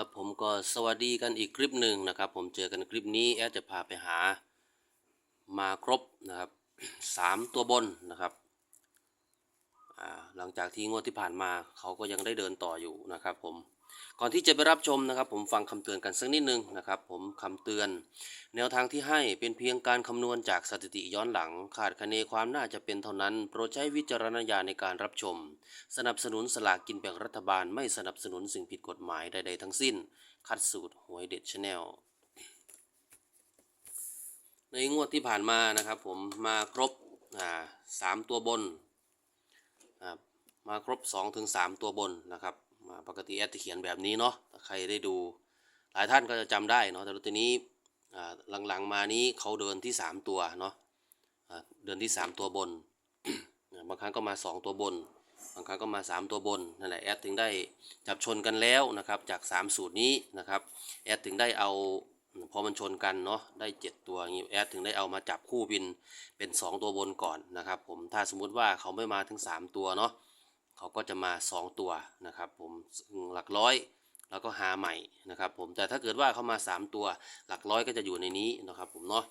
ครับผมก็สวัสดีกันอีกคลิปหนึ่งนะครับ ผมเจอกันคลิปนี้แอดจะพาไปหามาครบนะครับสามตัวบนนะครับหลังจากที่งวดที่ผ่านมาเขาก็ยังได้เดินต่ออยู่นะครับผม ก่อนที่จะไปรับชมนะครับ ผมฟังคำเตือนกันสักนิดนึงนะครับ ผมคำเตือน แนวทางที่ให้เป็นเพียงการคำนวณจากสถิติย้อนหลัง ขาดคะเนความน่าจะเป็นเท่านั้น โปรดใช้วิจารณญาณในการรับชม สนับสนุนสลากกินแบ่งรัฐบาล ไม่สนับสนุนสิ่งผิดกฎหมายใด ๆ ทั้งสิ้น คัดสูตรหวยเด็ดชแนลในงวดที่ผ่านมานะครับ ผมมาครบสามตัวบนมาครบ2-3ถึง3ตัวบนนะครับ มาปกติแอดจะเขียนแบบนี้เนาะใครได้ดูหลายท่านก็จะจำได้เนาะแต่ทีนี้หลังๆมานี้เขาเดินที่ 3 ตัวเนาะเดินที่ 3 ตัวบน บางครั้งก็มา 2 ตัวบน บางครั้งก็มา 3 ตัวบนนั่นแหละแอดถึงได้จับชนกันแล้วนะครับจาก 3 สูตรนี้นะครับแอดถึงได้เอาพอมันชนกันเนาะได้ 7 ตัวอย่างนี้แอดถึงได้เอามาจับคู่บินเป็น 2 ตัวบนก่อนนะครับผมถ้าสมมุติว่าเขาไม่มาถึง 3 ตัวเนาะ เขาก็จะมา 2 ตัวนะครับผมหลักร้อยแล้วก็หาใหม่นะครับผมแต่ถ้าเกิดว่าเข้ามา 3 ตัวหลักร้อยก็จะอยู่ในนี้นะครับผมเนาะ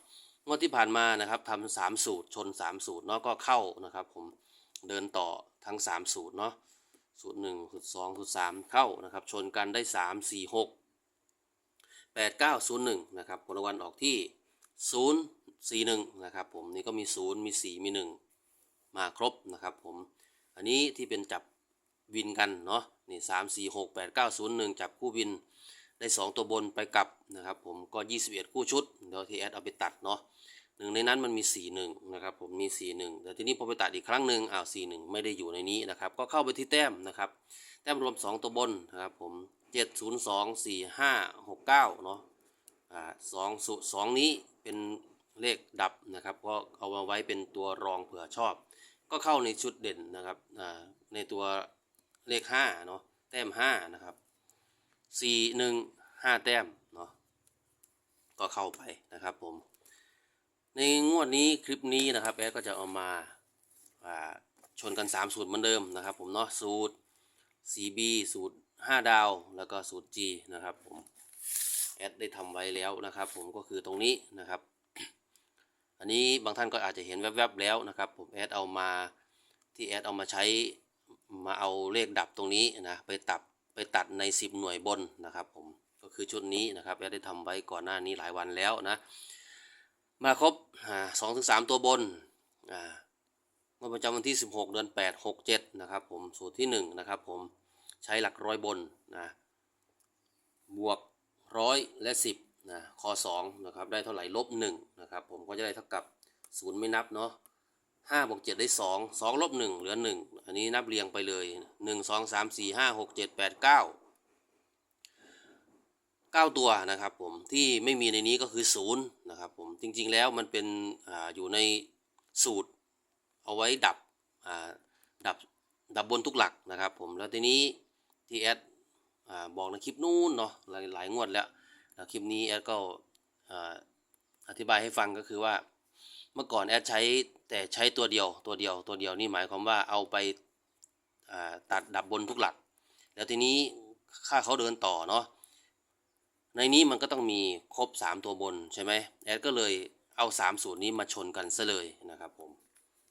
งวดที่ผ่านมานะครับทำสามสูตรชน 3 สูตรเนาะก็เข้านะครับผมเดินต่อทั้ง 3 สูตรเนาะสูตร1สูตร2สูตร3เข้านะครับชนกันได้ 3 4 6 8 9 0 1นะครับผลรางวัลออกที่ 0 4 1นะครับผมนี่ก็มี 0 มี 4 มี 1 มาครบนะครับผม อันนี้ที่เป็นจับวินกันเนาะนี่สามสี่หกแปดเก้าศูนย์หนึ่งจับคู่วินได้ 2 ตัวบนไปกลับนะครับผมก็ 21 คู่ชุดเดี๋ยวทีแอดเอาไปตัดเนาะหนึ่งในนั้นมันมี 4 1นะครับผมมี 4 1 แต่ทีนี้พอไปตัดอีกครั้งหนึ่งอ้าว4 1 ไม่ได้อยู่ในนี้นะครับก็เข้าไปที่แต้มนะครับแต้มรวม 2 ตัวบนนะครับผม 7 0 2 4 5 6 9เนาะอ่าสองสูสองนี้เป็นเลขดับนะครับก็เอามาไว้เป็นตัวรองเผื่อชอบ ก็เข้าในชุดเด่นนะครับในตัวเลขห้าเนาะแต้มห้านะครับสี่หนึ่งห้าแต้มเนาะก็เข้าไปนะครับผม ในงวดนี้คลิปนี้นะครับแอดก็จะเอามาาชนกัน 3 สูตรเหมือนเดิมนะครับผมเนาะสูตร CB สูตร 5 ดาว แล้วก็สูตร G นะครับผมแอดได้ทำไว้แล้วนะครับผมก็คือตรงนี้นะครับ อันนี้บางท่านก็อาจจะเห็นแวบๆแล้วนะครับผมแอดเอามาที่แอดเอามาใช้มาเอาเลขดับตรงนี้นะไปตัดไปตัดใน 10 หน่วยบนนะครับผมก็คือชุดนี้นะครับแอดได้ทำไว้ก่อนหน้านี้หลายวันแล้วนะมาครบสองถึงสามตัวบนอ่างวดประจำวันที่ 16 เดือน 8 6 7 นะครับผมสูตรที่ 1 นะครับผมใช้หลักร้อยบนนะบวกร้อยและ 10 นะคอ2นะครับได้เท่าไหร่ลบ1นะครับผมก็จะได้เท่ากับ 0 ไม่นับเนาะ5บวก7ได้ 2 2ลบ1เหลือ 1 อันนี้นับเรียงไปเลย 1 2 3 4 5 6 7 8 9 9 ตัวนะครับผมที่ไม่มีในนี้ก็คือ 0 นะครับผมจริงๆแล้วมันเป็นออยู่ในสูตรเอาไว้ดับดับดับบนทุกหลักนะครับผมแล้วทีนี้ที่แอดอ่าบอกในคลิปนู้นเนาะหลายหลายงวดแล้ว คลิปนี้แอดก็อธิบายให้ฟังก็คือว่าเมื่อก่อนแอดใช้แต่ใช้ตัวเดียวตัวเดียวตัวเดียวนี่หมายความว่าเอาไปตัดดับบนทุกหลัก แล้วทีนี้ค่าเขาเดินต่อเนาะในนี้มันก็ต้องมีครบ 3 ตัวบนใช่ไหมแอดก็เลยเอา3สูตรนี้มาชนกันซะเลยนะครับผม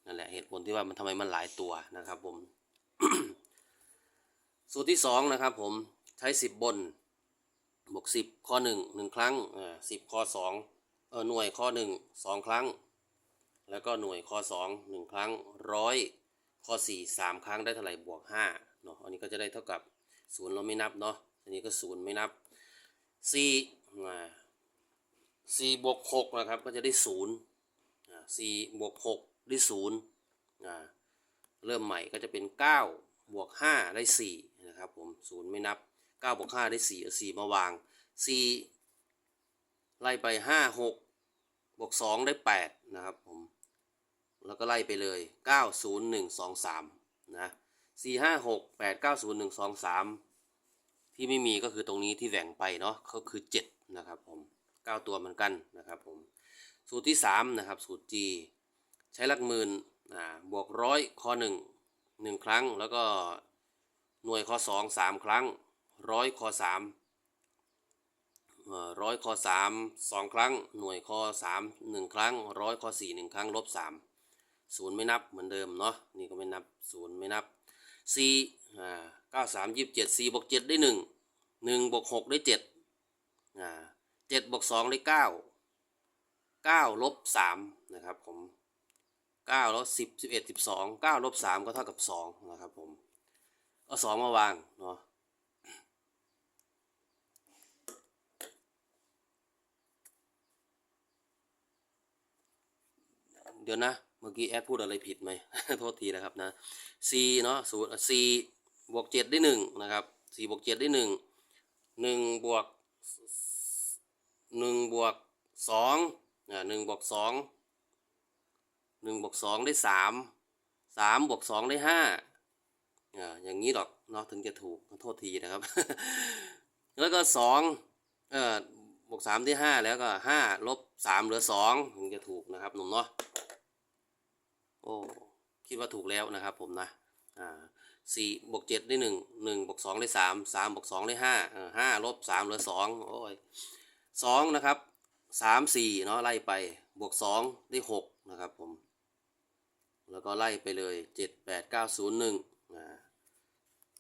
นั่นแหละเหตุผลที่ว่ามันทำไมมันหลายตัวนะครับผม สูตรที่สองนะครับผมใช้สิบบน บวกสิบข้อหนึ่งหนึ่งครั้งอ่าสิบข้อสองเออหน่วยข้อหนึ่งสองครั้ง แล้วก็หน่วยข้อสองหนึ่งครั้งร้อยข้อสี่สามครั้งได้เท่าไหร่บวกห้าเนาะอันนี้ก็จะได้เท่ากับศูนย์เราไม่นับเนาะอันนี้ก็ศูนย์ไม่นับสี่อ่าสี่บวกหกนะครับก็จะได้ศูนย์อ่าสี่บวกหกได้ศูนย์อ่าเริ่มใหม่ก็จะเป็น 9 บวก 5 ได้ 4 นะครับผมศูนย์ไม่นับ 9บวก5ได้4เอา4มาวาง 4 ไล่ไป 5 6บวก2ได้ 8 นะครับผม แล้วก็ไล่ไปเลย 9 0 1 2 3 นะ 4 5 6 8 9 0 1 2 3 ที่ไม่มีก็คือตรงนี้ที่แหว่งไปเนาะก็คือ 7 นะครับผม 9 ตัวเหมือนกันนะครับผม สูตรที่ 3 นะครับ สูตร G ใช้หลักหมื่นอ่าบวกร้อยข้อหนึ่งหนึ่งครั้ง แล้วก็หน่วยข้อสองสามครั้ง ร้อยข้อสามร้อยข้อสามสองครั้ง หน่วยข้อสามหนึ่งครั้ง ร้อยข้อสี่หนึ่งครั้ง ลบสามศูนย์ไม่นับเหมือนเดิมเนาะ นี่ก็ไม่นับศูนย์ไม่นับสี่อ่าเก้าสามยี่สิบเจ็ดสี่บวกเจ็ดได้หนึ่งหนึ่งบวกหกได้เจ็ดอ่าเจ็ดบวกสองได้เก้าเก้าลบสามนะครับผมเก้าล้วสิบสิบเอ็ดสิบสองเก้าลบสามก็เท่ากับสองนะครับผม เอาสองมาวางเนาะ เดี๋ยวนะ เมื่อกี้แอดพูดอะไรผิดไหม โทษทีนะครับนะ c เนาะศูนย์ c บวกเจ็ดได้หนึ่งนะครับ c บวกเจ็ดได้หนึ่งหนึ่งบวกหนึ่งบวกสองอ่าหนึ่งบวกสองหนึ่งบวกสองได้สามสามบวกสองได้ห้าอ่าอย่างนี้หรอกเนาะถึงจะถูกโทษทีนะครับ แล้วก็สองเอ่อบวกสามได้ห้าแล้วก็ห้าลบสามเหลือสองถึงจะถูกนะครับหนุ่มเนาะ โอ้คิดว่าถูกแล้วนะครับผมนะอ่าสี่บวกเจ็ดได้หนึ่งหนึ่งบวกสองได้สามสามบวกสองได้ห้าห้าลบสามเหลือสองโอ้ยสองนะครับสามสี่เนาะไล่ไปบวกสองได้หกนะครับผม แล้วก็ไล่ไปเลยเจ็ดแปดเก้าศูนย์หนึ่ง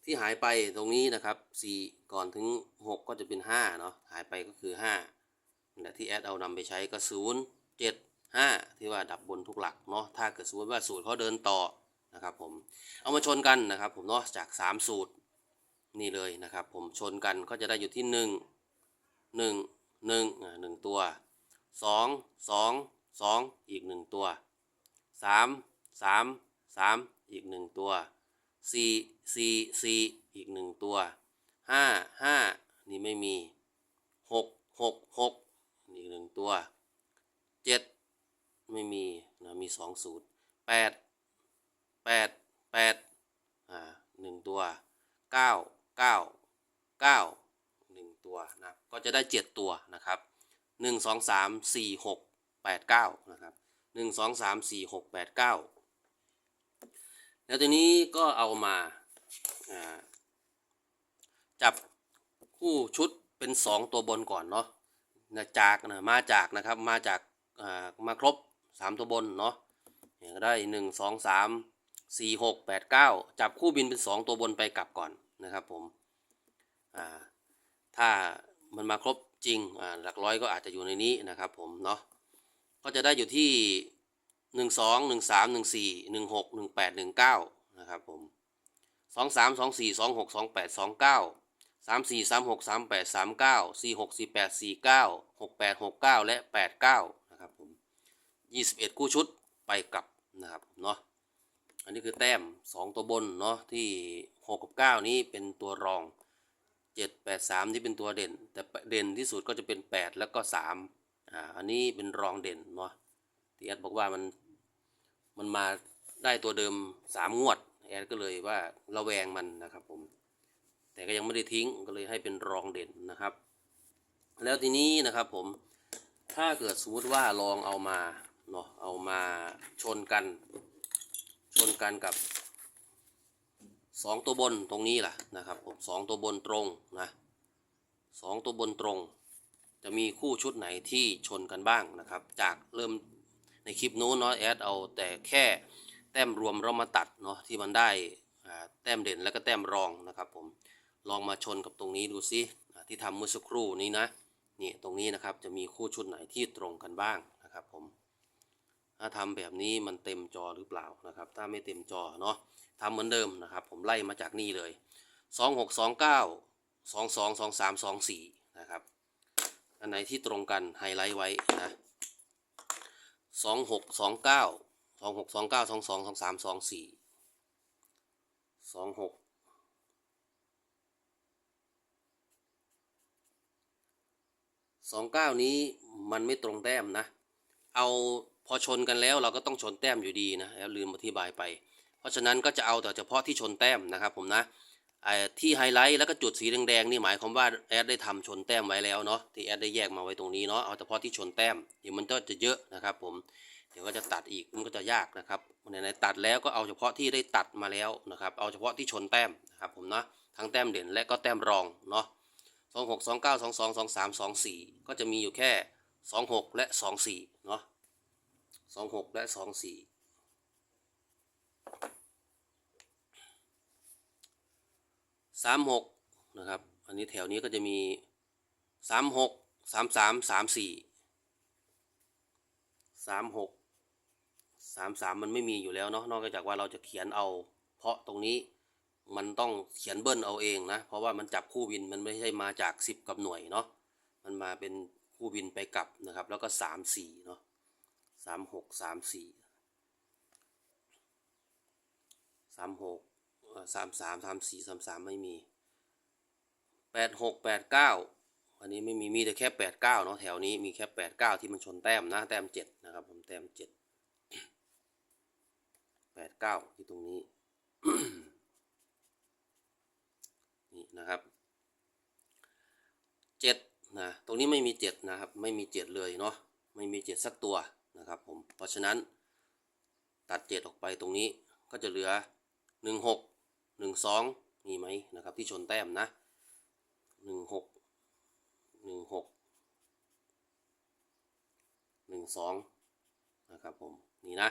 ที่หายไปตรงนี้นะครับสี่ก่อนถึงหกก็จะเป็นห้าเนาะหายไปก็คือห้าและที่แอดเอานำไปใช้ก็ศูนย์เจ็ด ห้าที่ว่าดับบนทุกหลักเนาะถ้าเกิดสมมติว่าสูตรเขาเดินต่อนะครับผมเอามาชนกันนะครับผมเนาะจาก 3 สูตรนี่เลยนะครับ ผมชนกันก็จะได้อยู่ที่ 1 1 1อ่าหนึ่งตัว 2 2 2 อีก 1 ตัว 3 3 3 อีก 1 ตัว 4 4 4 อีก 1 ตัว 5 1 2 3 4 6 8 9นะครับ1 2 3 4 6 8 9 แล้วตัวนี้ก็เอามาจับคู่ชุดเป็น 2 ตัวบนก่อนเนาะนะจากนะมาจากนะครับมาจากมาครบ 3 ตัวบนเนาะได้ 1 2 3 4 6 8 9 จับคู่บินเป็น 2 ตัวบนไปกลับก่อนนะครับผมถ้ามันมาครบ จริงอ่าหลักร้อยก็อาจจะอยู่ในนี้นะครับผมเนาะก็จะได้อยู่ที่หนึ่งสองหนึ่งสามหนึ่งสี่หนึ่งหกหนึ่งแปดหนึ่งเก้านะครับผมสองสามสองสี่สองหกสองแปดสองเก้าสามสี่สามหกสามแปดสามเก้าสี่หกสี่แปดสี่เก้าหกแปดหกเก้าและแปดเก้านะครับผม21 คู่ชุดไปกลับนะครับเนาะอันนี้คือแต้ม 2 ตัวบนเนาะที่ 6 กับ 9 นี้เป็นตัวรอง 7 8 3 ที่เป็นตัวเด่น แต่เด่นที่สุดก็จะเป็น 8 แล้วก็3อ่าอันนี้เป็นรองเด่นเนาะที่แอดบอกว่ามันมันมาได้ตัวเดิม 3 งวดแอดก็เลยว่าระแวงมันนะครับผมแต่ก็ยังไม่ได้ทิ้งก็เลยให้เป็นรองเด่นนะครับ แล้วทีนี้นะครับผมถ้าเกิดสมมติว่าลองเอามาเนาะเอามาชนกัน ชนกันกับ สองตัวบนตรงนี้แหละนะครับผมสองตัวบนตรงนะสองตัวบนตรง จะมีคู่ชุดไหนที่ชนกันบ้างนะครับ จากเริ่มในคลิปนู้นเนาะแอดเอาแต่แค่แต้มรวมเรามาตัดเนาะที่มันได้แต้มเด่นแล้วก็แต้มรองนะครับผมลองมาชนกับตรงนี้ดูซิที่ทำเมื่อสักครู่นี้นะนี่ตรงนี้นะครับจะมีคู่ชุดไหนที่ตรงกันบ้างนะครับผม ถ้าทำแบบนี้มันเต็มจอหรือเปล่านะครับ ถ้าไม่เต็มจอเนาะทำเหมือนเดิมนะครับ ผมไล่มาจากนี่เลย 2 6 2 9 2 2 2 3 2 4นะครับ อันไหนที่ตรงกันไฮไลท์ไว้นะ2 6 2 9 2 6 2 9 2 2 2 3 2 4 2 6สองเก้านี้มันไม่ตรงแต้มนะ เอา พอชนกันแล้วเราก็ต้องชนแต้มอยู่ดีนะแล้วลืมอธิบายไป เพราะฉะนั้นก็จะเอาแต่เฉพาะที่ชนแต้มนะครับผมนะที่ไฮไลท์แล้วก็จุดสีแดงๆนี่หมายความว่าแอดได้ทำชนแต้มไว้แล้วเนาะที่แอดได้แยกมาไว้ตรงนี้เนาะเอาเฉพาะที่ชนแต้มเดี๋ยวมันก็จะเยอะนะครับผมเดี๋ยวก็จะตัดอีกมันก็จะยากนะครับไหนๆตัดแล้วก็เอาเฉพาะที่ได้ตัดมาแล้วนะครับเอาเฉพาะที่ชนแต้มนะครับผมนะทั้งแต้มเด่นและก็แต้มรองเนาะสองหกสองเก้าสองสองสองสามสองสี่ก็จะมีอยู่แค่สองหกและสองสี่เนาะ สองหกและสองสี่สามหกนะครับ อันนี้แถวนี้ก็จะมีสามหกสามสามสามสี่สามหกสามสามมันไม่มีอยู่แล้วเนาะนอกจากว่าเราจะเขียนเอา เพราะตรงนี้มันต้องเขียนเบิ้ลเอาเองนะ เพราะว่ามันจับคู่วินมันไม่ใช่มาจากสิบกับหน่วยเนาะมันมาเป็นคู่วินไปกลับนะครับ แล้วก็สามสี่เนาะ สามหกสามสี่สามหกสามสามสามสี่สามสามไม่มีแปดหกแปดเก้าอันนี้ไม่มีมีแต่แค่แปดเก้าเนาะแถวนี้มีแค่แปดเก้าที่มันชนแต้มนะแต้มเจ็ดนะครับผมแต้มเจ็ดแปดเก้าที่ตรงนี้นี่นะครับเจ็ดนะตรงนี้ไม่มีเจ็ดนะครับ ไม่มีเจ็ดเลยเนาะไม่มีเจ็ดสักตัว นะครับผม เพราะฉะนั้นตัดเจ็ดออกไปตรงนี้ก็จะเหลือหนึ่งหกหนึ่งสองมีไหมนะครับที่ชนแต้มนะหนึ่งหกหนึ่งหกหนึ่งสองนะครับผมนี่นะ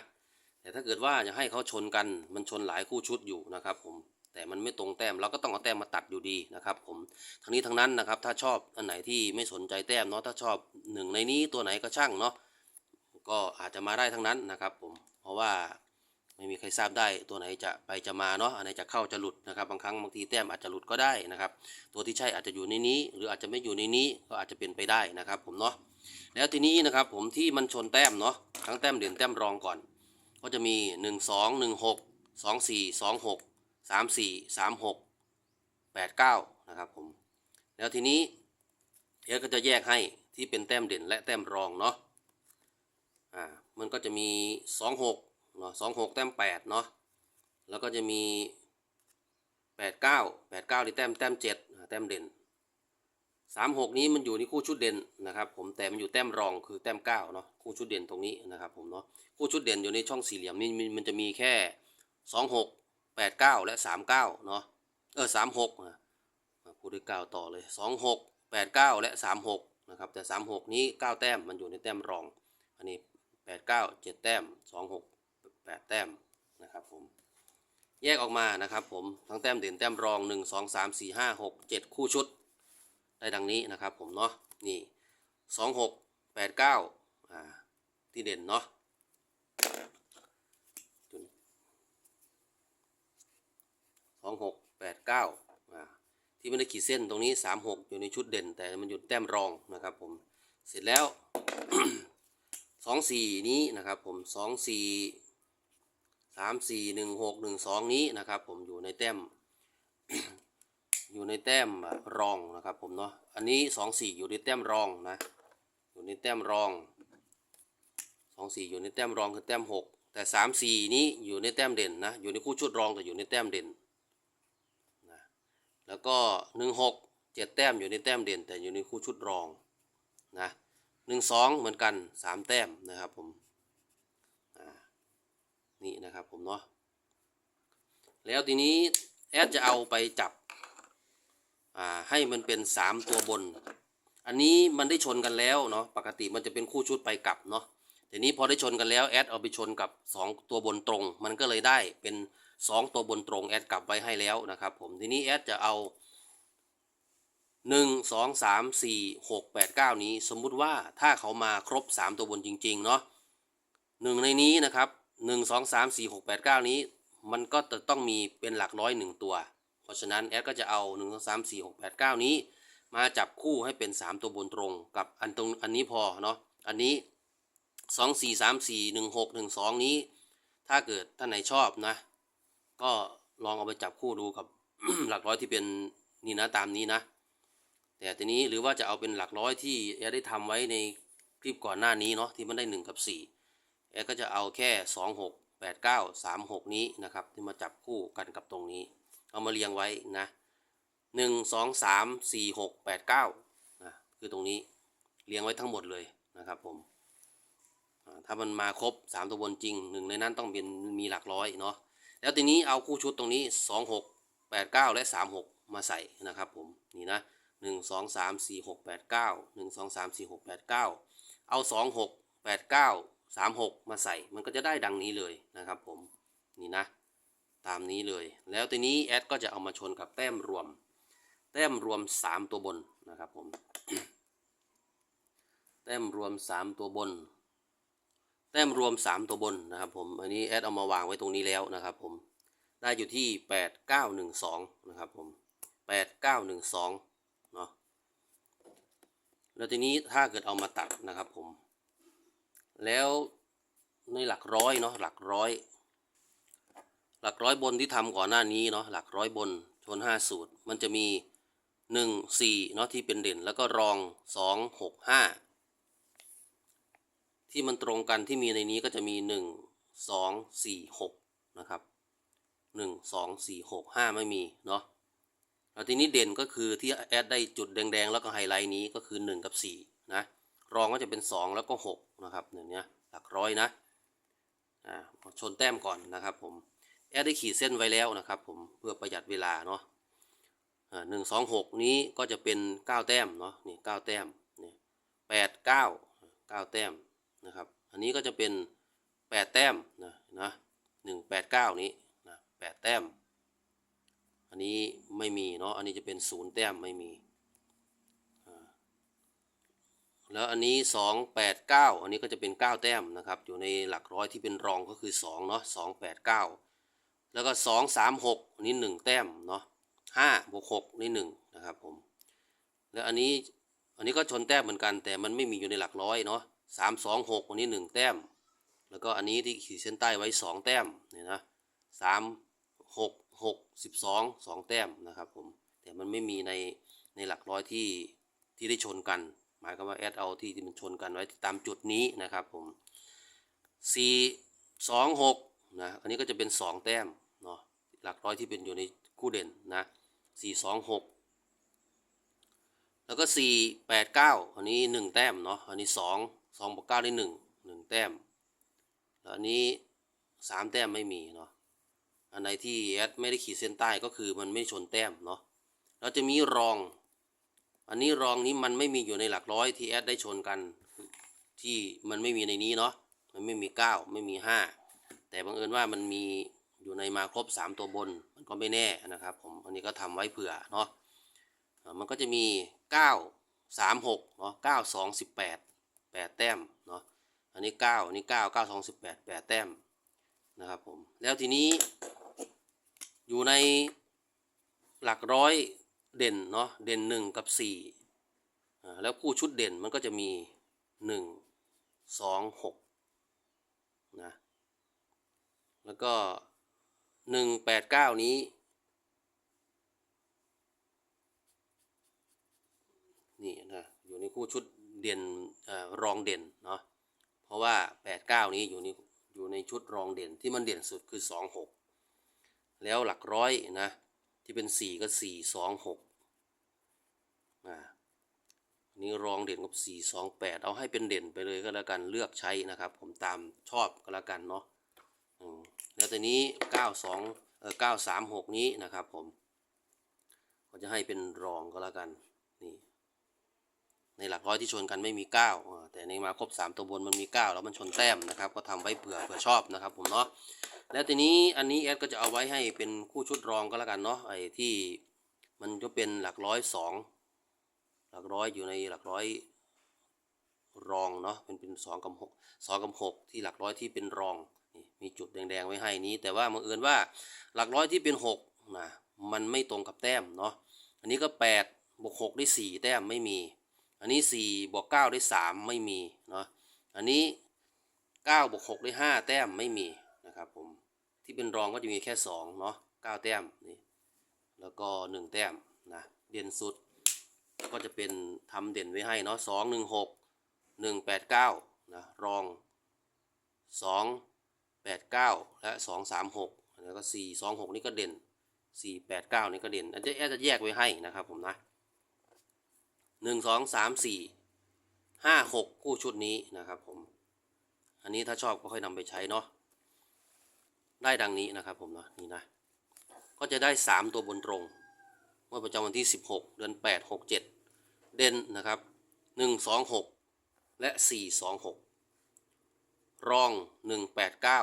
แต่ถ้าเกิดว่าจะให้เขาชนกันมันชนหลายคู่ชุดอยู่นะครับผมแต่มันไม่ตรงแต้มเราก็ต้องเอาแต้มมาตัดอยู่ดีนะครับผมทั้งนี้ทั้งนั้นนะครับถ้าชอบอันไหนที่ไม่สนใจแต้มเนาะถ้าชอบหนึ่งในนี้ตัวไหนก็ช่างเนาะ ก็อาจจะมาได้ทั้งนั้นนะครับผมเพราะว่าไม่มีใครทราบได้ตัวไหนจะไปจะมาเนาะอันไหนจะเข้าจะหลุดนะครับบางครั้งบางทีแต้มอาจจะหลุดก็ได้นะครับ ตัวที่ใช่อาจจะอยู่ในนี้ หรืออาจจะไม่อยู่ในนี้ก็อาจจะเป็นไปได้นะครับ ผมเนาะแล้วทีนี้นะครับผมที่มันชนแต้มเนาะทั้งแต้มเด่นแต้มรองก่อน ก็จะมี 1 2 1 6 2 4 2 6 3 4 3 6 8 9นะครับผมแล้วทีนี้เดี๋ยวก็จะแยกให้ที่เป็นแต้มเด่นและแต้มรองเนาะ อ่ามันก็จะมี 2 6เนาะ2 6 แต้ม8เนาะแล้วก็จะมี 8 9 8 9ที่แต้มแต้ม7แต้มเด่น 3 6 นี้มันอยู่ในคู่ชุดเด่นนะครับผมแต่มันอยู่แต้มรองคือแต้ม9เนาะคู่ชุดเด่นตรงนี้นะครับผมเนาะคู่ชุดเด่นอยู่ในช่องสี่เหลี่ยมนี่มันจะมีแค่สองหกแปดเก้าและสามเก้าเนาะเออสามหกพูดด้วยเก้าต่อเลยสองหกแปดเก้าและสามหกนะครับแต่สามหกนี้เก้าแต้มมันอยู่ในแต้มรองอันนี้ แปดเก้าเจ็ดแต้มสองหกแปดแต้มนะครับผมแยกออกมานะครับผมทั้งแต้มเด่นแต้มรองหนึ่งสองสามสี่ห้าหกเจ็ดคู่ชุด ได้ดังนี้นะครับผมเนาะนี่สองหกแปดเก้าอ่าที่เด่นเนาะสองหกแปดเก้าที่ไม่ได้ขีดเส้นตรงนี้สามหกอยู่ในชุดเด่น แต่มันอยู่แต้มรองนะครับผมเสร็จแล้ว สองสี่นี้นะครับผมสองสี่สามสี่หนึ่งหกหนึ่งสองนี้นะครับผมอยู่ในแต้ม อยู่ในแต้มรองนะครับผมเนาะอันนี้สองสี่อยู่ในแต้มรองนะอยู่ในแต้มรองสองสี่อยู่ในแต้มรองคือแต้มหกแต่สามสี่นี้อยู่ในแต้มเด่นนะอยู่ในคู่ชุดรองแต่อยู่ในแต้มเด่นนะแล้วก็หนึ่งหกเจ็ดแต้มอยู่ในแต้มเด่น แต่อยู่ในคู่ชุดรองนะ หนึ่งสองเหมือนกันสามแต้มนะครับผมนี่นะครับผมเนาะแล้วทีนี้แอดจะเอาไปจับให้มันเป็นสามตัวบน อันนี้มันได้ชนกันแล้วเนาะปกติมันจะเป็นคู่ชุดไปกลับเนาะทีนี้พอได้ชนกันแล้วแอดเอาไปชนกับ 2 ตัวบนตรง มันก็เลยได้เป็น 2 ตัวบนตรงแอดกลับไว้ให้แล้วนะครับผมทีนี้แอดจะเอา 1 2 3 4 6 8 9นี้สมมุติว่าถ้าเขามาครบ3ตัวบนจริง ๆ เนาะหนึ่งในนี้นะครับ1 2 3 4 6 8 9นี้ มันก็จะต้องมีเป็นหลักร้อยหนึ่งตัว เพราะฉะนั้นแอดก็จะเอา1 2 3 4 6 8 9นี้ มาจับคู่ให้เป็น3ตัวบนตรงกับอันตรงอันนี้พอเนาะอันนี้สองสี่สามสี่หนึ่งหกหนึ่งสองนี้ ถ้าเกิดท่านไหนชอบนะ ก็ลองเอาไปจับคู่ดูกับหลักร้อยที่เป็นนี่นะตามนี้นะ แต่ทีนี้หรือว่าจะเอาเป็นหลักร้อยที่แอดได้ทำไว้ในคลิปก่อนหน้านี้เนาะที่มันได้หนึ่งกับสี่แอดก็จะเอาแค่สองหกแปดเก้าสามหกนี้นะครับที่มาจับคู่กันกับตรงนี้ เอามาเรียงไว้นะหนึ่งสองสามสี่หกแปดเก้านะคือตรงนี้เรียงไว้ทั้งหมดเลยนะครับผมถ้ามันมาครบ 3 ตัวบนจริงหนึ่งในนั้นต้องเป็นมีหลักร้อยเนาะแล้วทีนี้เอาคู่ชุดตรงนี้ 2 6 8 9 และ 3 6 มาใส่นะครับผมนี่นะ 1หนึ่งสองสามสี่หกแปดเก้าหนึ่งสองสามสี่หกแปดเก้าเอาสองหกแปดเก้าสามหกมาใส่ มันก็จะได้ดังนี้เลยนะครับผม นี่นะ ตามนี้เลย แล้วทีนี้แอดก็จะเอามาชนกับแต้มรวม แต้มรวม 3 ตัวบนนะครับผม แต้มรวม 3 ตัวบน แต้มรวม 3 ตัวบนนะครับผม อันนี้แอดเอามาวางไว้ตรงนี้แล้วนะครับผม ได้อยู่ที่ 8912 นะครับผม 8912เนาะ แล้วทีนี้ถ้าเกิดเอามาตัดนะครับผม แล้วในหลักร้อยเนาะหลักร้อย หลักร้อยบนที่ทำก่อนหน้านี้เนาะหลักร้อยบนชนห้าสูตร มันจะมีหนึ่งสี่เนาะที่เป็นเด่น แล้วก็รองสองหกห้าที่มันตรงกันที่มีในนี้ก็จะมีหนึ่งสองสี่หกนะครับหนึ่งสองสี่หกห้าไม่มีเนาะ แล้วทีนี้เด่นก็คือที่แอดได้จุดแดงๆ แล้วก็ไฮไลท์นี้ก็คือหนึ่งกับสี่นะ รองก็จะเป็นสองแล้วก็หกนะครับเนี่ยเนี้ยหลักร้อยนะอ่าชนแต้มก่อนนะครับผมแอดได้ขีดเส้นไว้แล้วนะครับผมเพื่อประหยัดเวลาเนาะหนึ่งสองหกนี้ก็จะเป็นเก้าแต้มเนาะนี่เก้าแต้มนี่แปดเก้าเก้าแต้มนะครับอันนี้ก็จะเป็นแปดแต้มนะนะหนึ่งแปดเก้านี้นะแปดแต้ม อันนี้ไม่มีเนาะ อันนี้จะเป็นศูนย์แต้มไม่มี แล้วอันนี้สองแปดเก้าอันนี้ก็จะเป็นเก้าแต้มนะครับ อยู่ในหลักร้อยที่เป็นรองก็คือสองเนาะสองแปดเก้าแล้วก็สองสามหกนี่หนึ่งแต้มเนาะห้าบวกหกนี่หนึ่งนะครับผม แล้วอันนี้อันนี้ก็ชนแต้มเหมือนกัน แต่มันไม่มีอยู่ในหลักร้อยเนาะสามสองหกอันนี้หนึ่งแต้ม แล้วก็อันนี้ที่ขีดเส้นใต้ไว้สองแต้มเนี่ยนะสามหก หกสิบสองสองแต้มนะครับผมแต่มันไม่มีในในหลักร้อยที่ที่ได้ชนกัน หมายความว่าแอดเอาที่ที่มันชนกันไว้ตามจุดนี้นะครับผมสี่สองหกนะอันนี้ก็จะเป็นสองแต้มเนาะหลักร้อยที่เป็นอยู่ในคู่เด่นนะสี่สองหกแล้วก็สี่แปดเก้าอันนี้หนึ่งแต้มเนาะอันนี้สองสองบวกเก้าได้หนึ่งหนึ่งแต้ม แล้วอันนี้สามแต้มไม่มีเนาะ อันไหนที่แอดไม่ได้ขีดเส้นใต้ก็คือมันไม่ชนแต้มเนาะเราจะมีรอง อันนี้รองนี้มันไม่มีอยู่ในหลักร้อยที่แอดได้ชนกันที่มันไม่มีในนี้เนาะมันไม่มีเก้าไม่มีห้าแต่บังเอิญว่ามันมีอยู่ในมาครบสามตัวบน มันก็ไม่แน่นะครับผมอันนี้ก็ทำไว้เผื่อเนาะมันก็จะมีเก้าสามหกเนาะเก้าสองสิบแปดแปดแต้มเนาะอันนี้เก้าอันนี้เก้าเก้าสองสิบแปดแปดแต้มนะครับผมแล้วทีนี้ อยู่ในหลักร้อยเด่นเนาะเด่นหนึ่งกับสี่อ่าแล้วคู่ชุดเด่นมันก็จะมีหนึ่งสองหกนะแล้วก็หนึ่งแปดเก้านี้ นี่นะอยู่ในคู่ชุดเด่นอ่อรองเด่นเนาะเพราะว่า8 9นี้อยู่ในอยู่ในชุดรองเด่นที่มันเด่นสุดคือ2 6 แล้วหลักร้อยนะ ที่เป็น 4 ก็ 4 2 6อ่านี่รองเด่นกับ 4 2 8 เอาให้เป็นเด่นไปเลยก็แล้วกันเลือกใช้นะครับ ผมตามชอบก็แล้วกันเนาะแล้วตัวนี้ 9 2เออ9 3 6 นี้นะครับผมก็จะให้เป็นรองก็แล้วกัน ในหลักร้อยที่ชนกันไม่มี9อ่าแต่ในมาครบ 3 ตัวบนมันมี 9 แล้วมันชนแต้มนะครับ ก็ทำไว้เผื่อเผื่อชอบนะครับผมเนาะแล้วทีนี้อันนี้แอดก็จะเอาไว้ให้เป็นคู่ชุดรองก็แล้วกันเนาะไอ้ที่มันจะเป็นหลักร้อยสองหลักร้อยอยู่ในหลักร้อยรองเนาะเป็นเป็นสองกับหกสองกับหกที่หลักร้อยที่เป็นรองมีจุดแดงๆไว้ให้นี้ แต่ว่าบังเอิญว่าหลักร้อยที่เป็นหกนะมันไม่ตรงกับแต้มเนาะอันนี้ก็แปดบวกหกได้สี่แต้มไม่มี อันนี้ 4 บวก 9 ได้ 3 ไม่มีเนาะอันนี้ 9 บวก 6 ได้ 5 แต้มไม่มีนะครับผมที่เป็นรองก็จะมีแค่ 2 เนาะ9แต้มนี่แล้วก็ 1 แต้มนะเด่นสุดก็จะเป็นทำเด่นไว้ให้เนาะ2 1 6 1 8 9นะรอง2 8 9และ2 3 6แล้วก็4 2 6นี่ก็เด่น4 8 9นี่ก็เด่นอันนี้จะแยกไว้ให้นะครับผมนะ หนึ่งสองสามสี่ห้าหกคู่ชุดนี้นะครับผม อันนี้ถ้าชอบก็ค่อยนำไปใช้เนาะได้ดังนี้นะครับผมเนาะนี่นะ ก็จะได้สามตัวบนตรงเมื่อประจำวันที่สิบหกเดือนแปดหกเจ็ดเด่นนะครับหนึ่งสองหกและสี่สองหกรองหนึ่งแปดเก้า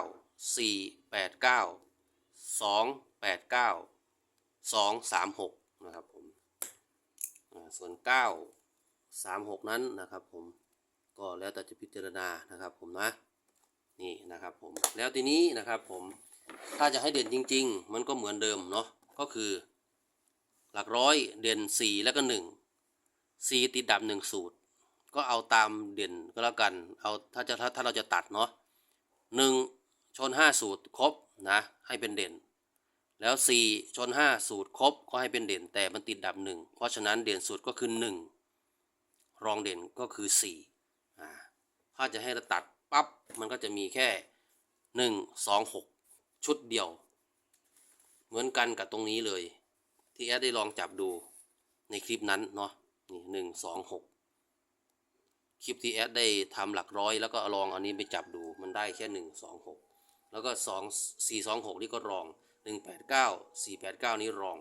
สี่แปดเก้าสองแปดเก้าสองสามหกนะครับ ส่วนเก้าสามหกนั้นนะครับผมก็แล้วแต่จะพิจารณานะครับผมนะนี่นะครับผมแล้วทีนี้นะครับผมถ้าจะให้เด่นจริง ๆ มันก็เหมือนเดิมเนาะก็คือ หลักร้อยเด่นสี่แล้วก็หนึ่งสี่ติดดับหนึ่งสูตร ก็เอาตามเด่นก็แล้วกันเอาถ้าจะถ้าถ้าเราจะตัดเนาะหนึ่งชนห้าสูตรครบนะให้เป็นเด่น แล้วสี่ชนห้าสูตรครบก็ให้เป็นเด่นแต่มันติดดับหนึ่งเพราะฉะนั้นเด่นสูตรก็คือหนึ่งรองเด่นก็คือสี่อ่าถ้าจะให้เราตัดปั๊บมันก็จะมีแค่หนึ่งสองหกชุดเดียว เหมือนกันกับตรงนี้เลย ที่แอดได้ลองจับดูในคลิปนั้นเนาะนี่หนึ่งสองหกคลิปที่แอดได้ทำหลักร้อยแล้วก็ลองอานี้ไปจับดูมันได้แค่หนึ่งสองหกแล้วก็สองสี่สองหกนี่ก็รอง หนึ่งแปดเก้าสี่แปดเก้านี้รอง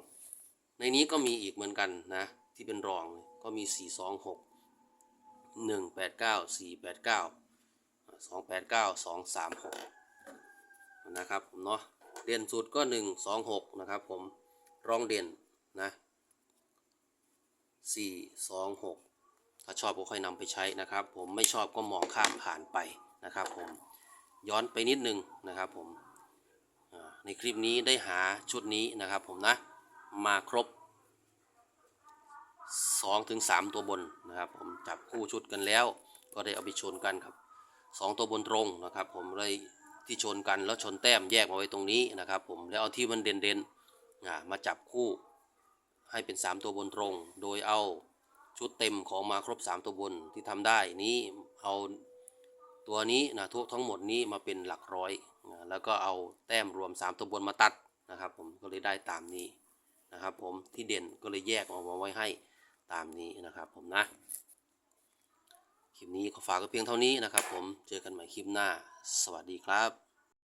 ในนี้ก็มีอีกเหมือนกันนะ ที่เป็นรองก็มีสี่สองหกหนึ่งแปดเก้าสี่แปดเก้าสองแปดเก้าสองสามหกนะครับผมเนาะเด่นสุดก็หนึ่งสองหกนะครับผมรองเด่นนะสี่สองหกถ้าชอบก็ค่อยนำไปใช้นะครับ ผมไม่ชอบก็มองข้ามผ่านไปนะครับผมย้อนไปนิดนึงนะครับผม ในคลิปนี้ได้หาชุดนี้นะครับผมนะ มาครบ2-3ถึงตัวบนนะครับ ผมจับคู่ชุดกันแล้ว ก็ได้เอาไปชนกันครับ 2 ตัวบนตรงนะครับ ผมเลยที่ชนกันแล้วชนแต้มแยกมาไว้ตรงนี้นะครับ ผมแล้วเอาที่มันเด่นๆอ่ามาจับคู่ให้เป็น 3 ตัวบนตรง โดยเอาชุดเต็มของมาครบ 3 ตัวบนที่ทำได้นี้เอาตัวนี้นะทุกทั้งหมดนี้มาเป็นหลักร้อย แล้วก็เอาแต้มรวม 3 ตัวบนมาตัดนะครับผมก็เลยได้ตามนี้นะครับผมที่เด่นก็เลยแยกออกมาไว้ให้ตามนี้นะครับผมนะ คลิปนี้ขอฝากก็เพียงเท่านี้นะครับผมเจอกันใหม่คลิปหน้า สวัสดีครับ